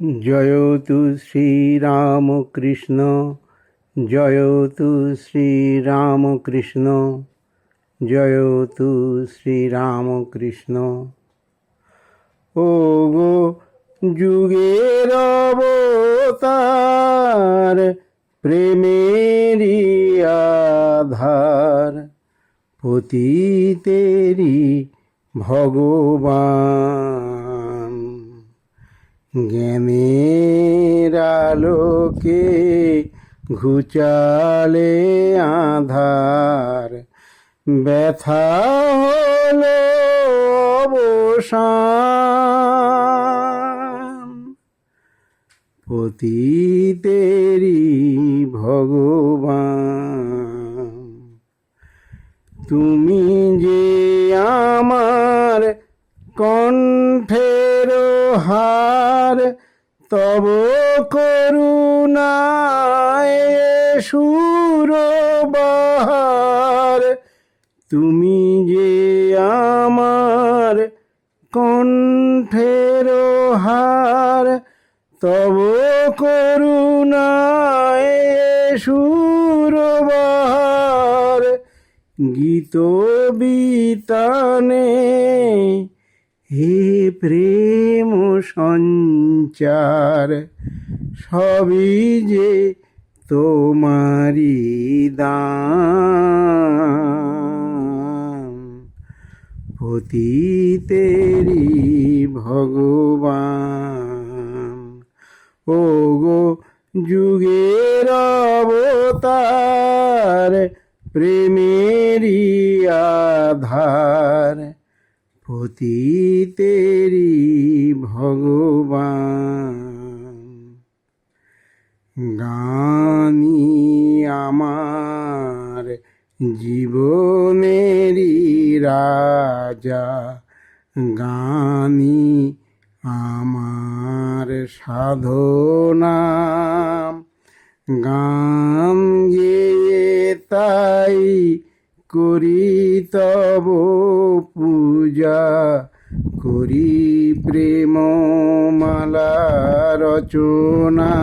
জয়তু শ্রীরামকৃষ্ণ জয়তু শ্রীরামকৃষ্ণ জয়তু শ্রীরামকৃষ্ণ। ও গো যুগের অবতার প্রেমেরই আধার পতিতেরি ভগবান। জ্ঞানের আলোকে ঘুচালে আধার। ব্যথা হলো অবসান। পতিতেরি ভগবান। তুমি যে আমার কণ্ঠের হার তব করুণায় সুর বাহার। তুমি যে আমার কণ্ঠের হার, তব করুণায় সুর বাহার। গীত বিতানে হে প্রেম সঞ্চার, সবই যে তোমারি দান। পতিতেরি ভগবান ও গো যুগের অবতার, প্রেমেরই আধার। পতিতেরি ভগবান। গানি আমার জীবনেরই রাজা গানি আমার সাধনা। গান গেয়ে তাই করি তব পূজা, করি প্রেম মালা রচনা।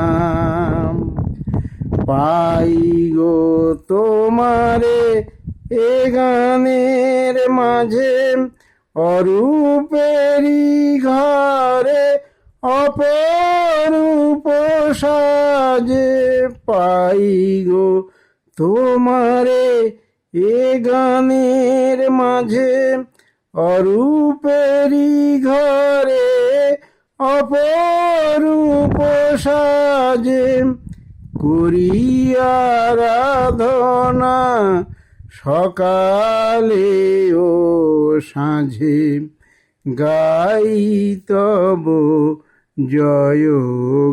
পাই গো তোমারে এ গানের মাঝে অরূপেরি ঘরে অপরূপ সাজে। পাই গো তোমারে এ গানের মাঝে অরূপেরি ঘরে অপরূপ সাজে করি আরাধনা সকালে ও সাঁঝে গাই তব জয়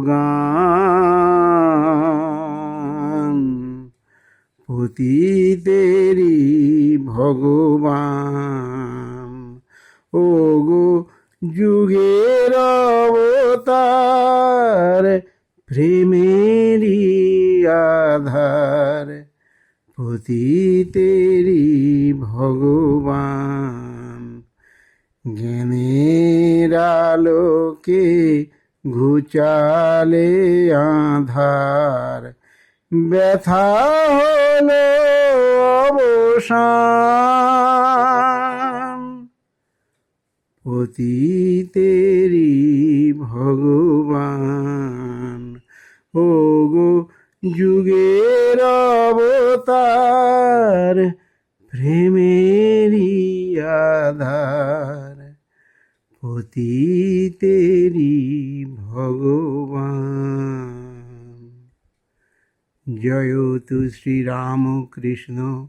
গান। পতিতেরি ভগবান। ও গো যুগের অবতার, প্রেমেরই আধার পতিতেরি ভগবান। জ্ঞানের আলোকে ঘুচালে আধার, ব্যথা হলো অবসান পতিতেরি ভগবান। ও গো যুগের অবতার প্রেমেরই আধার। পতিতেরি ভগবান। জয়তু শ্রীরামকৃষ্ণ